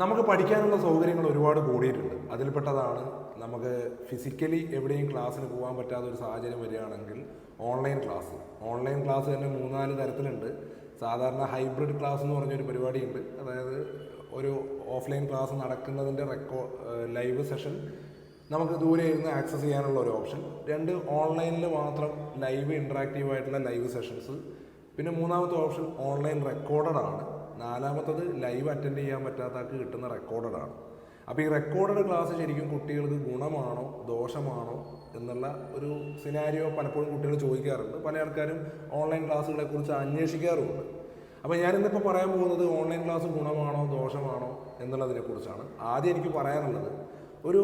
നമുക്ക് പഠിക്കാനുള്ള സൗകര്യങ്ങൾ ഒരുപാട് കൂടിയിട്ടുണ്ട്. അതിൽപ്പെട്ടതാണ് നമുക്ക് ഫിസിക്കലി എവിടെയും ക്ലാസ്സിന് പോകാൻ പറ്റാത്ത ഒരു സാഹചര്യം വരികയാണെങ്കിൽ ഓൺലൈൻ ക്ലാസ് ഓൺലൈൻ ക്ലാസ് തന്നെ മൂന്നാൽ തരത്തിലുണ്ട്. സാധാരണ ഹൈബ്രിഡ് ക്ലാസ് എന്ന് പറഞ്ഞൊരു പരിപാടിയുണ്ട്. അതായത് ഒരു ഓഫ്ലൈൻ ക്ലാസ് നടക്കുന്നതിന്റെ റെക്കോ ലൈവ് സെഷൻ നമുക്ക് ദൂരെ ഇരുന്ന് ആക്സസ് ചെയ്യാനുള്ള ഒരു ഓപ്ഷൻ രണ്ട് ഓൺലൈനിൽ മാത്രം ലൈവ് ഇൻട്രാക്റ്റീവ് ആയിട്ടുള്ള ലൈവ് സെഷൻസ് പിന്നെ മൂന്നാമത്തെ ഓപ്ഷൻ ഓൺലൈൻ റെക്കോർഡഡ് ആണ്. നാലാമത്തത് ലൈവ് അറ്റൻഡ് ചെയ്യാൻ പറ്റാത്ത ആൾക്ക് കിട്ടുന്ന റെക്കോർഡഡ് ആണ്. അപ്പോൾ ഈ റെക്കോർഡഡ് ക്ലാസ് ശരിക്കും കുട്ടികൾക്ക് ഗുണമാണോ ദോഷമാണോ എന്നുള്ള ഒരു സിനാരിയോ പലപ്പോഴും കുട്ടികൾ ചോദിക്കാറുണ്ട്. പല ആൾക്കാരും ഓൺലൈൻ ക്ലാസ്സുകളെ കുറിച്ച് അന്വേഷിക്കാറുമുണ്ട്. അപ്പോൾ ഞാനിന്നിപ്പോൾ പറയാൻ പോകുന്നത് ഓൺലൈൻ ക്ലാസ് ഗുണമാണോ ദോഷമാണോ എന്നുള്ളതിനെക്കുറിച്ചാണ് ആദ്യം എനിക്ക് പറയാനുള്ളത് ഒരു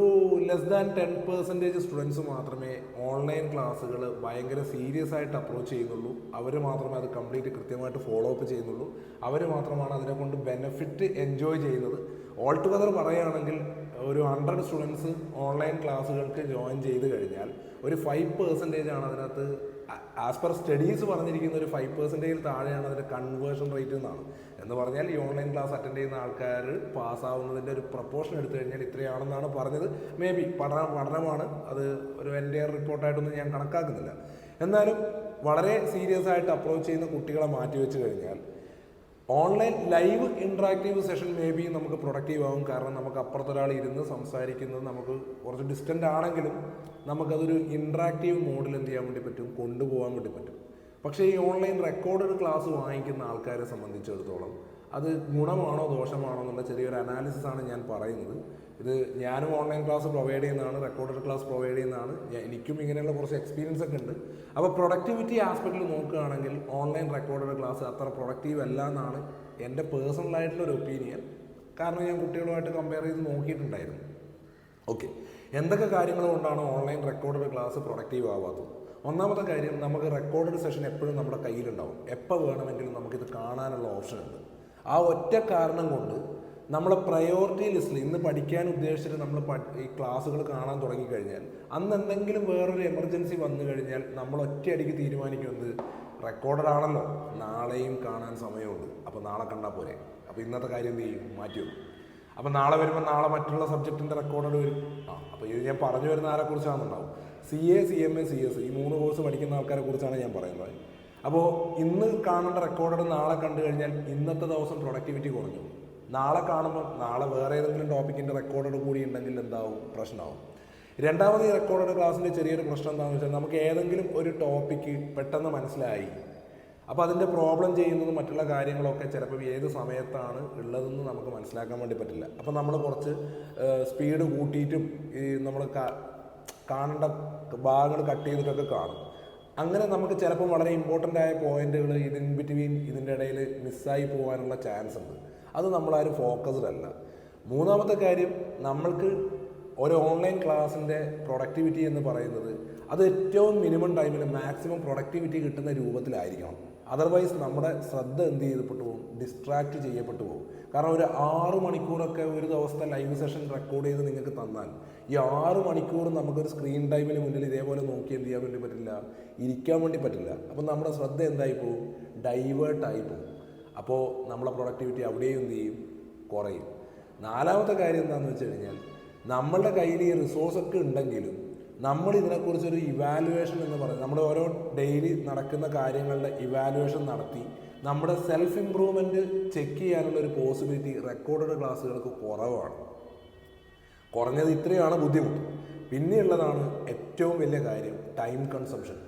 less than ten percentage students മാത്രമേ ഓൺലൈൻ ക്ലാസ്സുകൾ ഭയങ്കര സീരിയസ് ആയിട്ട് അപ്രോച്ച് ചെയ്യുന്നുള്ളൂ. അവർ മാത്രമേ അത് കംപ്ലീറ്റ് കൃത്യമായിട്ട് ഫോളോ അപ്പ് ചെയ്യുന്നുള്ളൂ. അവർ മാത്രമാണ് അതിനെ കൊണ്ട് ബെനിഫിറ്റ് എൻജോയ് ചെയ്യുന്നത്. ഓൾ ടുഗദർ പറയുകയാണെങ്കിൽ ഒരു ഹൺഡ്രഡ് സ്റ്റുഡൻസ് ഓൺലൈൻ ക്ലാസ്സുകൾക്ക് ജോയിൻ ചെയ്ത് കഴിഞ്ഞാൽ ഒരു ഫൈവ് പെർസെന്റേജ് ആണ് അതിനകത്ത് ആസ് പെർ സ്റ്റഡീസ് പറഞ്ഞിരിക്കുന്ന ഒരു ഫൈവ് പെർസെന്റേജിൽ താഴെയാണ് അതിന്റെ കൺവേർഷൻ റേറ്റ് എന്നാണ്. എന്ന് പറഞ്ഞാൽ ഈ ഓൺലൈൻ ക്ലാസ് അറ്റൻഡ് ചെയ്യുന്ന ആൾക്കാർ പാസ്സാവുന്നതിന്റെ ഒരു പ്രപ്പോർഷൻ എടുത്തു കഴിഞ്ഞാൽ ഇത്രയാണെന്നാണ് പറഞ്ഞത്. മേ ബി പഠന പഠനമാണ്. അത് ഒരു എന്റെ റിപ്പോർട്ടായിട്ടൊന്നും ഞാൻ കണക്കാക്കുന്നില്ല. എന്നാലും വളരെ സീരിയസ് ആയിട്ട് അപ്രോച്ച് ചെയ്യുന്ന കുട്ടികളെ മാറ്റി വെച്ച് കഴിഞ്ഞാൽ online live interactive session maybe നമുക്ക് പ്രൊഡക്റ്റീവ് ആകും കാരണം നമുക്ക് അപ്പുറത്തൊരാൾ ഇരുന്ന് സംസാരിക്കുന്നത് നമുക്ക് കുറച്ച് ഡിസ്റ്റന്റ് ആണെങ്കിലും നമുക്കതൊരു ഇൻട്രാക്റ്റീവ് മോഡിൽ എന്ത് ചെയ്യാൻ വേണ്ടി പറ്റും? കൊണ്ടുപോകാൻ വേണ്ടി പറ്റും. പക്ഷേ ഈ ഓൺലൈൻ റെക്കോർഡഡ് ക്ലാസ് വാങ്ങിക്കുന്ന ആൾക്കാരെ സംബന്ധിച്ചിടത്തോളം അത് ഗുണമാണോ ദോഷമാണോ എന്നുള്ള ചെറിയൊരു അനാലിസിസ് ആണ് ഞാൻ പറയുന്നത്. ഇത് ഞാനും ഓൺലൈൻ ക്ലാസ് പ്രൊവൈഡ് ചെയ്യുന്നതാണ് റെക്കോർഡഡ് ക്ലാസ് പ്രൊവൈഡ് ചെയ്യുന്നതാണ്. എനിക്കും ഇങ്ങനെയുള്ള കുറച്ച് എക്സ്പീരിയൻസ് ഒക്കെ ഉണ്ട്. അപ്പോൾ പ്രൊഡക്ടിവിറ്റി ആസ്പെക്റ്റിൽ നോക്കുകയാണെങ്കിൽ ഓൺലൈൻ റെക്കോർഡഡ് ക്ലാസ് അത്ര പ്രൊഡക്റ്റീവ് അല്ല എന്നാണ് എന്റെ പേഴ്സണൽ ആയിട്ടുള്ള ഒരു ഒപ്പീനിയൻ കാരണം ഞാൻ കുട്ടികളുമായിട്ട് കമ്പയർ ചെയ്ത് നോക്കിയിട്ടുണ്ടായിരുന്നു. ഓക്കെ എന്തൊക്കെ കാര്യങ്ങൾ കൊണ്ടാണ് ഓൺലൈൻ റെക്കോർഡഡ് ക്ലാസ് പ്രൊഡക്റ്റീവ് ആവാത്തത്? ഒന്നാമത്തെ കാര്യം നമുക്ക് റെക്കോർഡഡ് സെഷൻ എപ്പോഴും നമ്മുടെ കയ്യിലുണ്ടാവും. എപ്പോൾ വേണമെങ്കിലും നമുക്കിത് കാണാനുള്ള ഓപ്ഷൻ ഉണ്ട്. ആ ഒറ്റ കാരണം കൊണ്ട് നമ്മളെ പ്രയോറിറ്റി ലിസ്റ്റിൽ ഇന്ന് പഠിക്കാൻ ഉദ്ദേശിച്ചിട്ട് നമ്മൾ ഈ ക്ലാസ്സുകൾ കാണാൻ തുടങ്ങിക്കഴിഞ്ഞാൽ അന്ന് എന്തെങ്കിലും വേറൊരു എമർജൻസി വന്നു കഴിഞ്ഞാൽ നമ്മൾ ഒറ്റയടിക്ക് തീരുമാനിക്കുന്നത് റെക്കോർഡഡ് ആണല്ലോ നാളെയും കാണാൻ സമയമുണ്ട്. അപ്പോൾ നാളെ കണ്ടാൽ പോരെ. അപ്പോൾ ഇന്നത്തെ കാര്യം എന്ത് ചെയ്യും? മാറ്റി വെക്കും. അപ്പോൾ നാളെ വരുമ്പോൾ നാളെ മറ്റുള്ള സബ്ജക്റ്റിന്റെ റെക്കോർഡഡ് വരും. ആ അപ്പോൾ ഇത് ഞാൻ പറഞ്ഞു വരുന്ന ആരെക്കുറിച്ചാണെന്നുണ്ടാവും. C A C M A C S ഈ മൂന്ന് കോഴ്സ് പഠിക്കുന്ന ആൾക്കാരെ കുറിച്ചാണ് ഞാൻ പറയുന്നത്. അപ്പോൾ ഇന്ന് കാണേണ്ട റെക്കോർഡ് നാളെ കണ്ടു കഴിഞ്ഞാൽ ഇന്നത്തെ ദിവസം പ്രൊഡക്ടിവിറ്റി കുറഞ്ഞു. നാളെ കാണുമ്പോൾ നാളെ വേറെ ഏതെങ്കിലും ടോപ്പിക്കിന്റെ റെക്കോർഡ് കൂടി ഉണ്ടെങ്കിൽ എന്താവും? പ്രശ്നമാവും രണ്ടാമത് ഈ റെക്കോർഡ് ക്ലാസ്സിന്റെ ചെറിയൊരു പ്രശ്നം എന്താണെന്ന് വെച്ചാൽ നമുക്ക് ഏതെങ്കിലും ഒരു ടോപ്പിക്ക് പെട്ടെന്ന് മനസ്സിലായി. അപ്പോൾ അതിന്റെ പ്രോബ്ലം ചെയ്യുന്നതും മറ്റുള്ള കാര്യങ്ങളൊക്കെ ചിലപ്പോൾ ഏത് സമയത്താണ് ഉള്ളതെന്ന് നമുക്ക് മനസ്സിലാക്കാൻ വേണ്ടി പറ്റില്ല. അപ്പോൾ നമ്മൾ കുറച്ച് സ്പീഡ് കൂട്ടിയിട്ടും ഈ നമ്മൾ കാണേണ്ട ഭാഗങ്ങൾ കട്ട് ചെയ്തിട്ടൊക്കെ കാണും. അങ്ങനെ നമുക്ക് ചിലപ്പോൾ വളരെ ഇമ്പോർട്ടന്റ് ആയ പോയിന്റുകൾ ഇതിൻ ബിറ്റ്വീൻ ഇതിന്റെ ഇടയിൽ മിസ്സായി പോകാനുള്ള ചാൻസ് ഉണ്ട്. അത് നമ്മളാരും ഫോക്കസ്ഡ് അല്ല. മൂന്നാമത്തെ കാര്യം നമ്മൾക്ക് ഒരു ഓൺലൈൻ ക്ലാസ്സിന്റെ പ്രൊഡക്ടിവിറ്റി എന്ന് പറയുന്നത് അത് ഏറ്റവും മിനിമം ടൈമിൽ മാക്സിമം പ്രൊഡക്ടിവിറ്റി കിട്ടുന്ന രൂപത്തിലായിരിക്കണം. അതർവൈസ് നമ്മുടെ ശ്രദ്ധ എന്ത് ചെയ്യപ്പെട്ടു പോകും? ഡിസ്ട്രാക്ട് ചെയ്യപ്പെട്ടു പോകും. കാരണം ഒരു ആറ് മണിക്കൂറൊക്കെ ഒരു ദിവസത്തെ ലൈവ് സെഷൻ റെക്കോർഡ് ചെയ്ത് നിങ്ങൾക്ക് തന്നാൽ ഈ ആറ് മണിക്കൂർ നമുക്കൊരു സ്ക്രീൻ ടൈമിന് മുന്നിൽ ഇതേപോലെ നോക്കി എന്ത് ചെയ്യാൻ വേണ്ടി പറ്റില്ല? ഇരിക്കാൻ വേണ്ടി പറ്റില്ല. അപ്പം നമ്മുടെ ശ്രദ്ധ എന്തായി പോകും? ഡൈവേർട്ടായി പോകും. അപ്പോൾ നമ്മളെ പ്രൊഡക്ടിവിറ്റി അവിടെയും എന്ത് ചെയ്യും? കുറയും. നാലാമത്തെ കാര്യം എന്താണെന്ന് വെച്ച് കഴിഞ്ഞാൽ നമ്മളുടെ കയ്യിൽ ഈ റിസോഴ്സൊക്കെ ഉണ്ടെങ്കിലും നമ്മൾ ഇതിനെക്കുറിച്ചൊരു ഇവാലുവേഷൻ എന്ന് പറയുന്നത് നമ്മുടെ ഓരോ ഡെയിലി നടക്കുന്ന കാര്യങ്ങളുടെ ഇവാലുവേഷൻ നടത്തി നമ്മുടെ സെൽഫ് ഇമ്പ്രൂവ്മെന്റ് ചെക്ക് ചെയ്യാനുള്ള ഒരു പോസിബിലിറ്റി റെക്കോർഡഡ് ക്ലാസ്സുകൾക്ക് കുറവാണ്. കുറഞ്ഞത് ഇത്രയാണ് ബുദ്ധിമുട്ട്. പിന്നെയുള്ളതാണ് ഏറ്റവും വലിയ കാര്യം ടൈം കൺസംഷൻ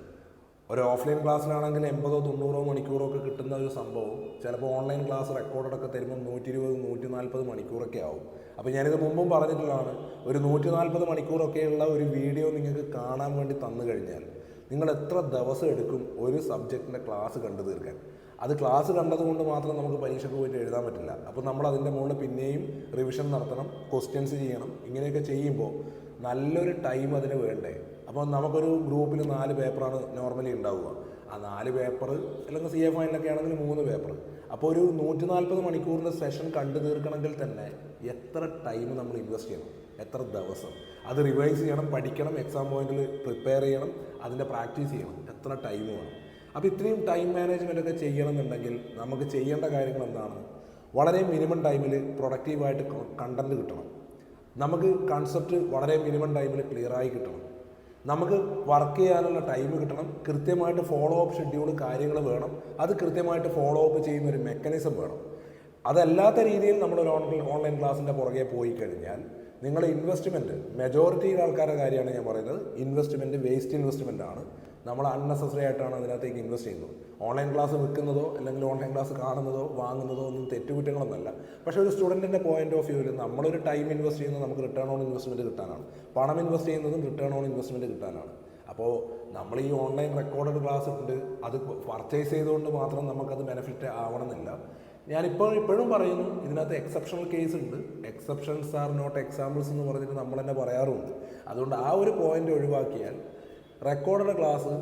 ഒരു ഓഫ്ലൈൻ ക്ലാസ്സിലാണെങ്കിൽ എൺപതോ തൊണ്ണൂറോ മണിക്കൂറോ ഒക്കെ കിട്ടുന്ന ഒരു സംഭവം ചിലപ്പോൾ ഓൺലൈൻ ക്ലാസ് റെക്കോർഡൊക്കെ തരുമ്പോൾ നൂറ്റി ഇരുപത് നൂറ്റി നാൽപ്പത് മണിക്കൂറൊക്കെ ആവും. അപ്പോൾ ഞാനിത് മുമ്പും പറഞ്ഞിട്ടുള്ളതാണ്. ഒരു നൂറ്റി നാൽപ്പത് മണിക്കൂറൊക്കെയുള്ള ഒരു വീഡിയോ നിങ്ങൾക്ക് കാണാൻ വേണ്ടി തന്നു കഴിഞ്ഞാൽ നിങ്ങൾ എത്ര ദിവസം എടുക്കും ഒരു സബ്ജക്റ്റിന്റെ ക്ലാസ് കണ്ടു തീർക്കാൻ? അത് ക്ലാസ് കണ്ടതുകൊണ്ട് മാത്രം നമുക്ക് പരീക്ഷയ്ക്ക് പോയിട്ട് എഴുതാൻ പറ്റില്ല. അപ്പോൾ നമ്മൾ അതിന്റെ മുകളിൽ പിന്നെയും റിവിഷൻ നടത്തണം ക്വസ്റ്റ്യൻസ് ചെയ്യണം ഇങ്ങനെയൊക്കെ ചെയ്യുമ്പോൾ നല്ലൊരു ടൈം അതിന് വേണ്ടേ? അപ്പോൾ നമുക്കൊരു ഗ്രൂപ്പിൽ നാല് പേപ്പറാണ് നോർമലി ഉണ്ടാവുക. ആ നാല് പേപ്പർ അല്ലെങ്കിൽ സി എ ഫൈനലൊക്കെ ആണെങ്കിൽ മൂന്ന് പേപ്പർ അപ്പോൾ ഒരു നൂറ്റി നാൽപ്പത് മണിക്കൂറിന്റെ സെഷൻ കണ്ടു തീർക്കണമെങ്കിൽ തന്നെ എത്ര ടൈം നമ്മൾ ഇൻവെസ്റ്റ് ചെയ്യണം? എത്ര ദിവസം? അത് റിവൈസ് ചെയ്യണം പഠിക്കണം എക്സാം പോയിന്റിൽ പ്രിപ്പയർ ചെയ്യണം അതിന്റെ പ്രാക്ടീസ് ചെയ്യണം. എത്ര ടൈം വേണം? അപ്പോൾ ഇത്രയും ടൈം മാനേജ്മെന്റ് ഒക്കെ ചെയ്യണമെന്നുണ്ടെങ്കിൽ നമുക്ക് ചെയ്യേണ്ട കാര്യങ്ങൾ എന്താണ്? വളരെ മിനിമം ടൈമിൽ പ്രൊഡക്റ്റീവായിട്ട് കണ്ടന്റ് കിട്ടണം. നമുക്ക് കൺസെപ്റ്റ് വളരെ മിനിമം ടൈമിൽ ക്ലിയറായി കിട്ടണം. നമുക്ക് വർക്ക് ചെയ്യാനുള്ള ടൈം കിട്ടണം. കൃത്യമായിട്ട് ഫോളോ അപ്പ് ഷെഡ്യൂൾ കാര്യങ്ങൾ വേണം. അത് കൃത്യമായിട്ട് ഫോളോ അപ്പ് ചെയ്യുന്ന ഒരു മെക്കാനിസം വേണം. അതല്ലാത്ത രീതിയിൽ നമ്മളൊരു ഓൺലൈൻ ഓൺലൈൻ ക്ലാസ്സിന്റെ പുറകെ പോയി കഴിഞ്ഞാൽ നിങ്ങളുടെ ഇൻവെസ്റ്റ്മെന്റ് മെജോറിറ്റിയുടെ ആൾക്കാരുടെ കാര്യമാണ് ഞാൻ പറയുന്നത്. ഇൻവെസ്റ്റ്മെന്റ് വേസ്റ്റ് ഇൻവെസ്റ്റ്മെന്റ് ആണ്. നമ്മൾ അൺനെസസറി ആയിട്ടാണ് അതിനകത്തേക്ക് ഇൻവെസ്റ്റ് ചെയ്യുന്നത്. ഓൺലൈൻ ക്ലാസ് വെക്കുന്നതോ അല്ലെങ്കിൽ ഓൺലൈൻ ക്ലാസ് കാണുന്നതോ വാങ്ങുന്നതോ ഒന്നും തെറ്റുകുറ്റങ്ങളൊന്നല്ല. പക്ഷേ ഒരു സ്റ്റുഡന്റിന്റെ പോയിന്റ് ഓഫ് വ്യൂവിൽ നമ്മളൊരു ടൈം ഇൻവെസ്റ്റ് ചെയ്യുന്നത് നമുക്ക് റിട്ടേൺ ഓൺ ഇൻവെസ്റ്റ്മെന്റ് കിട്ടാനാണ്. പണം ഇൻവെസ്റ്റ് ചെയ്യുന്നതും റിട്ടേൺ ഓൺ ഇൻവെസ്റ്റ്മെന്റ് കിട്ടാനാണ്. അപ്പോൾ നമ്മൾ ഈ ഓൺലൈൻ റെക്കോർഡഡ് ക്ലാസ് ഉണ്ട് അത് പർച്ചേസ് ചെയ്തുകൊണ്ട് മാത്രം നമുക്കത് ബെനിഫിറ്റ് ആവണമെന്നില്ല. ഞാനിപ്പോൾ ഇപ്പോഴും പറയുന്നു ഇതിനകത്ത് എക്സെപ്ഷണൽ കേസ് ഉണ്ട്. എക്സെപ്ഷൻസ് ആർ നോട്ട് എക്സാമ്പിൾസ് എന്ന് പറഞ്ഞിട്ട് നമ്മൾ തന്നെ പറയാറുമുണ്ട് അതുകൊണ്ട് ആ ഒരു പോയിന്റ് ഒഴിവാക്കിയാൽ recorded class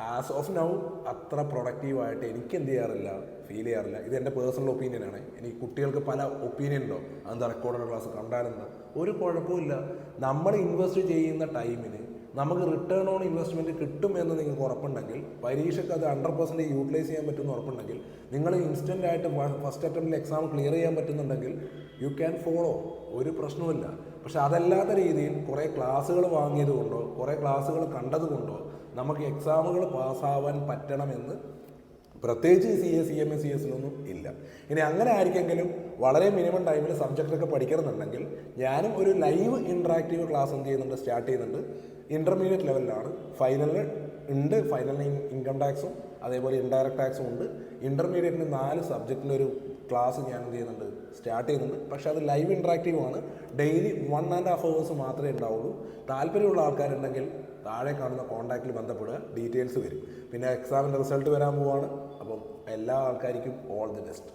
as of now അത്ര പ്രൊഡക്റ്റീവായിട്ട് എനിക്ക് എന്ത് ചെയ്യാറില്ല ഫീൽ ചെയ്യാറില്ല. ഇത് എന്റെ പേഴ്സണൽ ഒപ്പീനിയനാണ് എനിക്ക് കുട്ടികൾക്ക് പല ഒപ്പീനിയൻ ഉണ്ടോ? അതെന്താ റെക്കോർഡഡ് ക്ലാസ് കണ്ടാലെന്താ? ഒരു കുഴപ്പമില്ല നമ്മൾ ഇൻവെസ്റ്റ് ചെയ്യുന്ന ടൈമിന് നമുക്ക് റിട്ടേൺ ഓൺ ഇൻവെസ്റ്റ്മെന്റ് കിട്ടുമെന്ന് നിങ്ങൾക്ക് ഉറപ്പുണ്ടെങ്കിൽ പരീക്ഷയ്ക്ക് അത് ഹൺഡ്രഡ് പെർസെന്റ് യൂട്ടിലൈസ് ചെയ്യാൻ പറ്റുമെന്ന് ഉറപ്പുണ്ടെങ്കിൽ നിങ്ങൾ ഇൻസ്റ്റന്റ് ആയിട്ട് ഫസ്റ്റ് അറ്റംപ്റ്റിൽ എക്സാം ക്ലിയർ ചെയ്യാൻ പറ്റുന്നുണ്ടെങ്കിൽ യു ക്യാൻ ഫോളോ ഒരു പ്രശ്നവുമില്ല. പക്ഷെ അതല്ലാത്ത രീതിയിൽ കുറേ ക്ലാസ്സുകൾ വാങ്ങിയത് കൊണ്ടോ കുറേ ക്ലാസ്സുകൾ കണ്ടത് കൊണ്ടോ നമുക്ക് എക്സാമുകൾ പാസ്സാവാൻ പറ്റണമെന്ന് പ്രത്യേകിച്ച് C A C M S C എസിലൊന്നും ഇല്ല. ഇനി അങ്ങനെ ആയിരിക്കെങ്കിലും വളരെ മിനിമം ടൈമിൽ സബ്ജക്റ്റൊക്കെ പഠിക്കണമെന്നുണ്ടെങ്കിൽ ഞാനും ഒരു ലൈവ് ഇൻട്രാക്റ്റീവ് ക്ലാസ് എന്ത് ചെയ്യുന്നുണ്ട് സ്റ്റാർട്ട് ചെയ്യുന്നുണ്ട്. ഇന്റർമീഡിയറ്റ് ലെവലിലാണ് ഫൈനലിൽ ഉണ്ട്. ഫൈനലിന് ഇൻകം ടാക്സും അതേപോലെ ഇൻഡയറക്റ്റ് ടാക്സും ഉണ്ട്. ഇന്റർമീഡിയറ്റിന് നാല് സബ്ജക്റ്റിന്റെ ഒരു ക്ലാസ് ഞാൻ എന്ത് ചെയ്യുന്നുണ്ട് സ്റ്റാർട്ട് ചെയ്യുന്നുണ്ട്. പക്ഷേ അത് ലൈവ് ഇൻട്രാക്റ്റീവ് ആണ്. Daily one and half hours മാത്രമേ ഉണ്ടാവുള്ളൂ. താല്പര്യമുള്ള ആൾക്കാരുണ്ടെങ്കിൽ താഴെ കാണുന്ന കോൺടാക്റ്റിൽ ബന്ധപ്പെടുക. ഡീറ്റെയിൽസ് വരും. പിന്നെ എക്സാമിന്റെ റിസൾട്ട് വരാൻ പോവാണ്. എല്ലാ ആൾക്കാർക്കും ഓൾ ദി ബെസ്റ്റ്